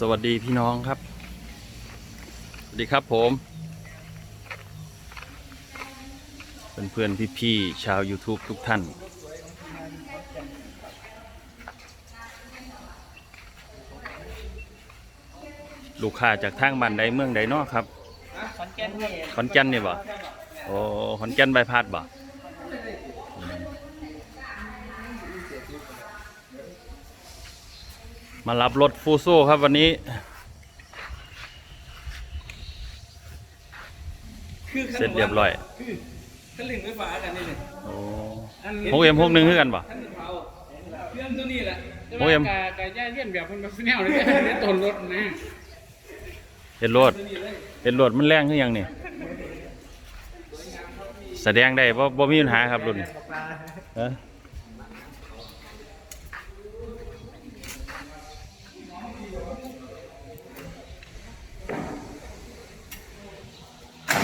สวัสดีพี่น้องครับ สวัสดีครับผม เพื่อนๆพี่ๆชาว YouTube ทุกท่าน ลูกค้าจากทางบ้านใดเมืองใดเนาะครับขอนแก่นนี่ขอนแก่นนี่บ่โอ้ขอนแก่นใบพัดบ่ มารับรถฟูโซ่ครับวันนี้ เสร็จเรียบร้อยขันลึงไฟฟ้ากันนี่เลยโอ้หกเอ็มหกหนึ่งคือกันบ่ขันเผาเครื่องตัวนี้แหละโอ้ยกากาย่าเลียนแบบคนแบบแนวเลยเล่นต้นรถนะเห็นรถเห็นรถมันแรงขึ้นยังนี่แสดงได้ว่าบ่มีปัญหาครับรุ่นฮะอั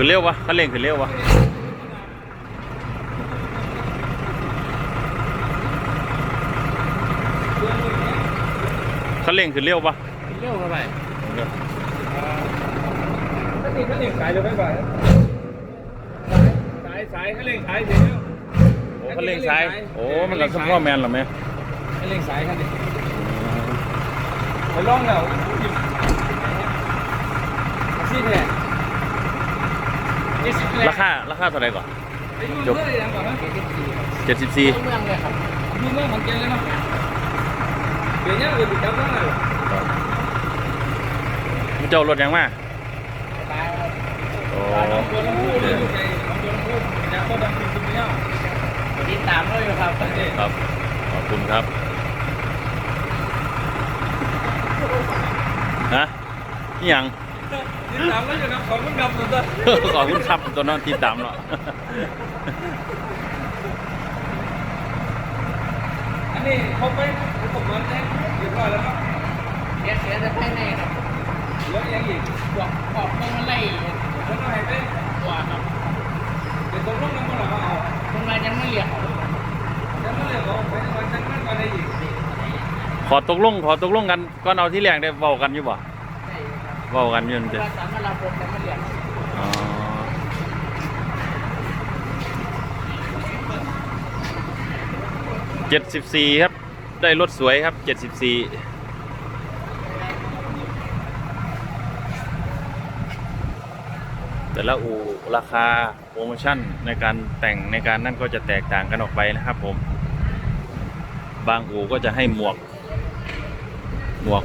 ขึ้นเร็ววะคันเร่งขึ้นเร็ววะคันเร่งขึ้นเร็วปะเร็วเข้าไปขันนี้ขันลึงขายเลยไฟฟ้าสายสายขันลึงขายเดี๋ยวโอ้คันเร่งซ้ายโอ้ มันกับซัพพอร์แมนเหรอไหมขันลึงสายขันนี้ไปลองแล้วซี่แท้ยี่สิบ ราคาราคาเท่าไหร่ก่อนไปดูเมื่อยังก่อนนะเจ็ดสิบสี่เมืองเลยครับดูเมื่อขอนแก่นเลยเนาะเดี๋ยวนี้เราไปจับได้เลยเจ้ารถยังมาตายครับโอ้ลองตัวลองพูดเลยลูกใจลองตัวลองพูดอยากก็ดังจริงๆเนี่ยติดตามเลยครับครับขอบคุณครับนะนี่ยัง ติดตามแล้วอยู่นะขอบคุณครับสุดยอดขอบคุณครับตัวน้องติดตามเนาะอันนี้เขาไปอุปกรณ์แจ้งเรียบร้อยแล้วครับเสียเสียแต่ภายในครับเหลือยังอีกบวกขอบต้องมาไล่ผมต้องให้ไปตัวครับเดี๋ยวตกลงกันเมื่อไหร่ว่าเอาตรงนั้นยังไม่เรียกฉันไม่เลยบอกไปวันฉันไม่ก่อนได้อีกขอตกลงขอตกลงกันก่อนเอาที่แรกได้เว้ากันอยู่บ่เว้ากันอยู่นเด้ว่าสามารถรับรถยังไม่เรียกอ๋อเจ็ดสิบสี่ครับ ได้รถสวยครับเจ็ดสิบสี่แต่ละอู่ราคาโปรโมชั่นในการแต่งในการนั่นก็จะแตกต่างกันออกไปนะครับผม บางอู่ก็จะให้หมวก หมวก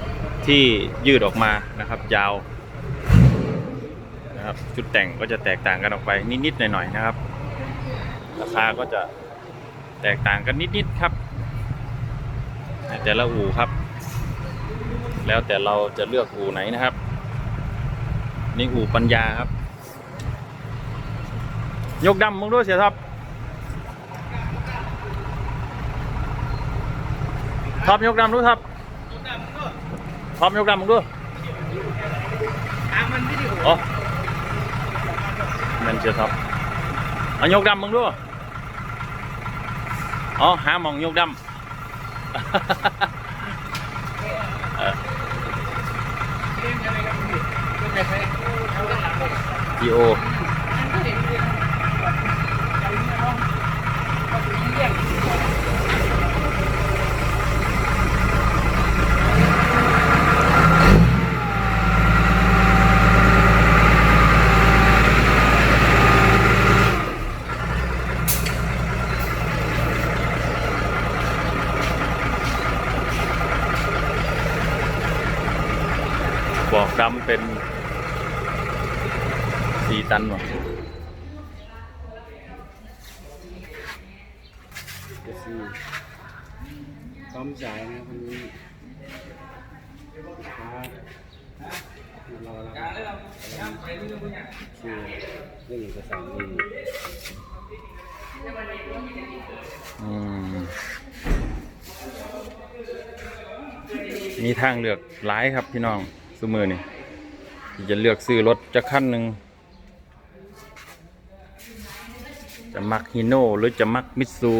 ที่ยืดออกมานะครับ ยาวนะครับชุดแต่งก็จะแตกต่างกันออกไปนิดๆหน่อยๆนะครับ ราคาก็จะแตกต่างกันนิดๆครับในแต่ละอู่ครับ แล้วแต่เราจะเลือกอู่ไหนนะครับ นี่อู่ปัญญาครับ ยกดำมึงด้วยเสียท็อปท็อปยกดำด้ท็อป อปยกดำมึงด้วยตามมันวิดีโออ๋อแมันเสียท็อปเอายกดำมึงด้วยอ๋อหาหมองยกดำเออ เป็นอะไรครับพี่เป็นอะไรเอาด้านหลังเลย จีโอ นั่นก็เด็กเลยจำไม่ได้ก็ถึงเรียก บอก ดำเป็นสี่ตันว่ะซ้อมสายนะคนนี้ครับรอแล้วกาเลยเราเรื่องพวกเนี้ยคือเรื่องเอกสารนี่อืมมีทางเลือกหลายครับพี่น้อง สมือนี่ที่จะเลือกซื้อรถจะขั้นหนึ่งจะมักฮิโน่หรือจะมักมิตซู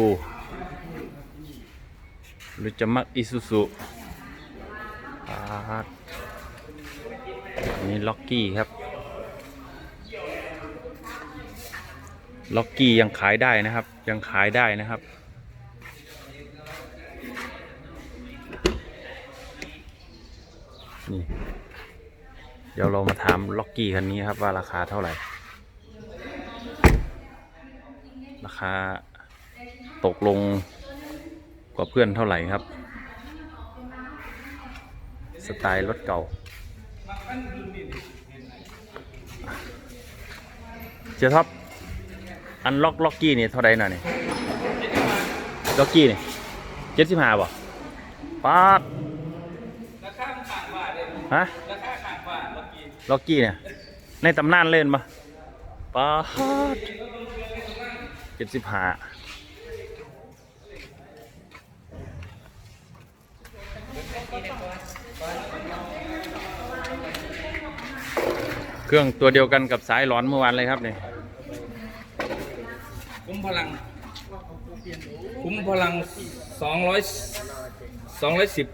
หรือจะมักอิซูซุอันนี้ล็อกกี้ครับ ล็อกกี้ยังขายได้นะครับ ยังขายได้นะครับ เดี๋ยวเรามาถามล็อกกี้คันนี้ครับว่าราคาเท่าไหร่ ราคาตกลงกว่าเพื่อนเท่าไหร่ครับ สไตล์รถเก่าเจ้าท็อปอันล็อกล็อกกี้นี่เท่าไรน่ะนี่ล็อกกี้นี่เจ็ดสิบห้าบ่ป๊าดราคามันขาดบาทเลยฮะ ล็อกกี้เนี่ย ในตำนานเล่นปะป๊าดเจ็ดสิบห้าเครื่องตัวเดียวกันกับสายหลอนเมื่อวานเลยครับเนี่ยคุ้มพลัง คุ้มพลังสองร้อยสองร้อยสิบ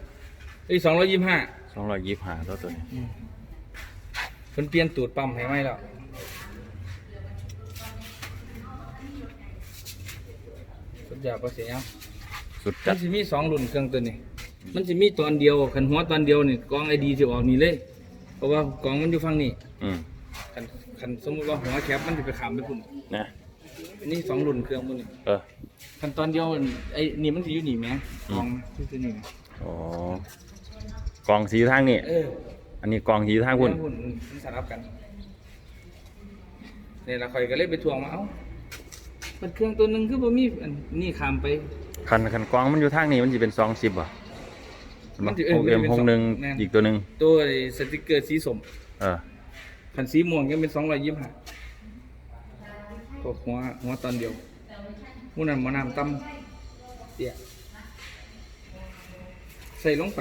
ไอ้สองร้อยยี่สิบห้าสองร้อยยี่สิบห้าตัวตัวนี้ เพิ่นเปลี่ยนตูดปั๊มให้ไหมแล้วสุดยอดก็เสียงสุดมัจันดจะมีสองรุ่นเครื่องตัวนี้ มันจะมีตอนเดียวขันหัวตอนเดียวนี่กองไอดีจะออกนี่เลย เพราะว่ากองมันอยู่ฝั่งนี้อืมขันขันสมมติว่าหัวแคปมันจะไปขามไปคุณนะอันนี้สองรุ่นเครื่องมันนี่เออ ขันตอนเดียวมันไอ้นี่มันจะอยู่นี่ไหมอืกมองที่ตัวนี้ อ๋อกองสีทางนี่เออ อันนี้กองสีทางคุณหุ่นมันสลับกันเนี่ยเราคอยก็เลยไปทวงมาเอ้ามันเครื่องตัวหนึ่งคือบ่มีอันนี่ขามไปคันคันกองมันอยู่ทางนี้มันจะเป็นสองสิบอะมันสิเออหกเอ็มมันจะเป็นหกหนึ่งสองแน่นอีกตัวหนึ่งตัวไอ้สติกเกอร์สีสมเออขันสีม่วงยังเป็นสองร้อยยี่สิบห้าตัวหัวหัวตอนเดียวมูนั้นหมอน้ำตั้มเตี้ยใส่ลงไป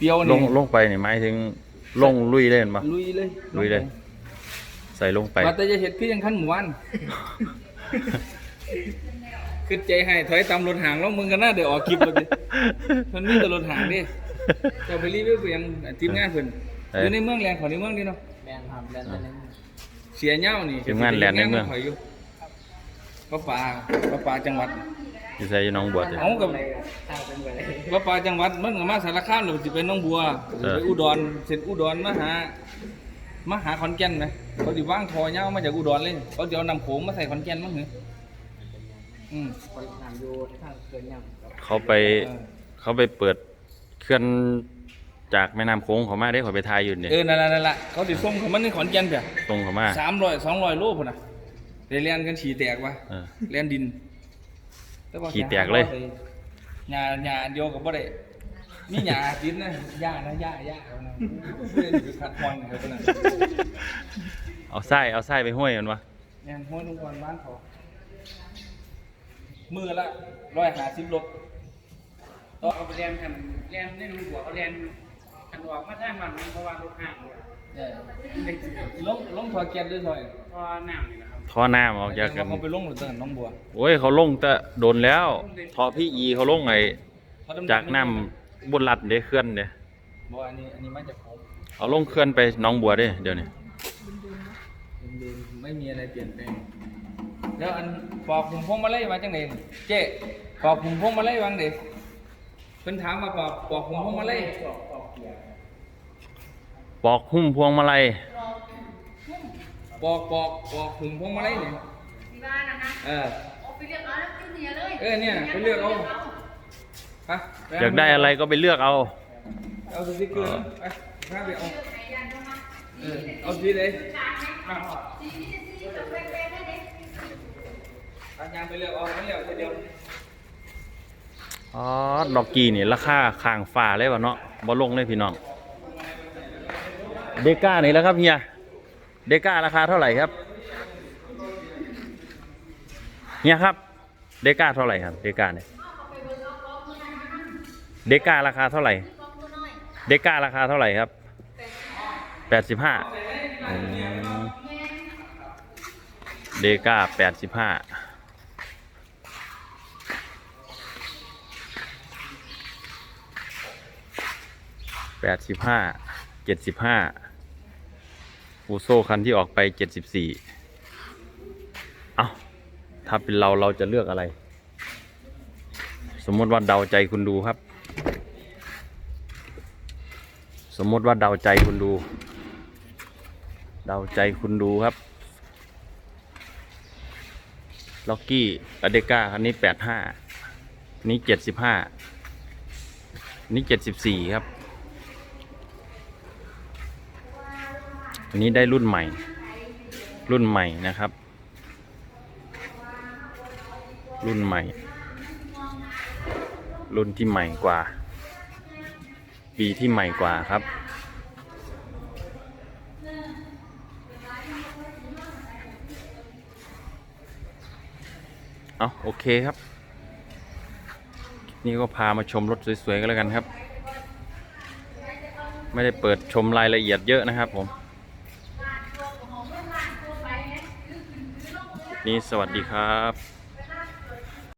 เปรียวลนี่งลงไปนี่หมายถึงลงลุยเล่นปะ ลุยเลยลุยเลย ใส่ลงไป ว่าแต่จะเห็ดพี่ยังขั้นหมู่บ้านคือใจให้ถอยตามรถหางแล้วมึงกันน่าเดี๋ยวออกคลิปเลยดิ มันมีแต่รถหางดิ เจะไปรีวิวเพียงทีมงานเพิ่นเอ้ยอยู่ในเมืองแรงของในเมืองนี่เนาะแมนครับแมนแมนเสียเหย้านี่ทีมงานแลนด์ในเมือง ข่อยอยู่ป้าป่าป้าป่าจังหวัด ที่ใส่อยู่หน้องบัวเลยเอากับทางเป็นไปเลยป้าป่าจังหวัดมันก็มาสารคามหรือสิไปหน้องบัวเออ ไปอุดรเสร็จอุดรมาหามาหาขอนแก่นไหมเขาดิว่างทอเหย้ามาจากอุดรเลยเขาเดี๋ยวนำโขงมาใส่ขอนแก่นมั้งเหรออืมคนทางอยู่ทางเกินยังเขาไปเขาไปเปิดเคลื่อนจากแม่น้ำโค้งเขามาได้เขาไปทายอยู่เนี่ยเออนั่นแหละนั่นแหละเขาติดส่งเขามันในขอนแก่นเปล่าตรงเขามาสามร้อยสองร้อยโลพุ่นน่ะได้เลียนกันฉี่แตกวะเออเลียนดิน ว่าขี้แตกเลย หญ้าหญ้าเดียวกับบ่ได้มีหญ้าดินนะหญ้านะหญ้าหญ้าเอานะเพื่อนไปคัดพรเขาพุ่นน่ะเอาไส้เอาไส้ไปห้วยมันวะแม่นห้วยลุงกวนบ้านเขามือละร้อยห้าสิบโลต่อเอาไปเรียนกันเรียนในลุงหัวเขาเรียนอันออกมาทางมันเพราะว่ารถห่างเลยเออ ลงลงถอยเกียร์ด้วยถอยพอน้ำนี่นะครับ ท่อน้ำออกจากกันเขาไปลงหรือตั้งแต่น้องบัวโอ้ยเขาลงแต่โดนแล้วท่อพี่อีเขาลงไงเขาดำๆจากน้ำบนลัดเด้เคลื่อนเด้บัวอันนี้อันนี้มาจากเขาเอาลงเคลื่อนไปหน้องบัวเด้เดี๋ยวนี้เดิมๆไม่มีอะไรเปลี่ยนแปลงแล้วอันปอกผมพวงมาไล่มาจังไหนเจ๊ปอกผมพวงมาไล่วางเด็กเพิ่นถามมาปอกปอกผมพวงมาไล่ปอก หุ้มพวงมาลัยปอกปอกปอกผมพวงมาไล่เนี่ยที่บ้านนะนะเออเอาไปเรียกเอาแล้วกินเสียเลยเออเนี่ยไปเลือกเอาฮะปอยากได้อะไรก็ไปเลือกเอา เอาสติ๊กเกอร์นะไปข้าไปเอาไหนยันเข้ามาเออเอาสีเลยอะสีนี่สีตกแปลกๆให้เด็กเอายางไปเลือกเอาไม่เลือกทีเดียวอ๋อดอกกี้นี่ราคาข้างฟ้าเลยวะเนาะบ่ลงเลยพี่น้อง เดก้านี่แล้วครับเฮีย เดก้าราคาเท่าไหร่ครับ เฮียครับ เดก้าเท่าไหร่ครับ เดก้าเนี่ย เดก้าราคาเท่าไหร่ เดก้าราคาเท่าไหร่ครับแปดสิบห้าเดก้าแปดสิบห้าแปดสิบห้าเจ็ดสิบห้า ฟูโซคันที่ออกไปเจ็ดสิบสี่เอาถ้าเป็นเราเราจะเลือกอะไร สมมติว่าเดาใจคุณดูครับ สมมติว่าเดาใจคุณดู เดาใจคุณดูครับล็อกกี้อเดก้าคันนี้แปดห้านี้เจ็ดสิบห้านี้เจ็ดสิบสี่ครับ อันนี้ได้รุ่นใหม่ รุ่นใหม่นะครับ รุ่นใหม่ รุ่นที่ใหม่กว่า ปีที่ใหม่กว่าครับ เอาโอเคครับ นี่ก็พามาชมรถสวยๆกันแล้วกันครับ ไม่ได้เปิดชมรายละเอียดเยอะนะครับผม นี่สวัสดีครับ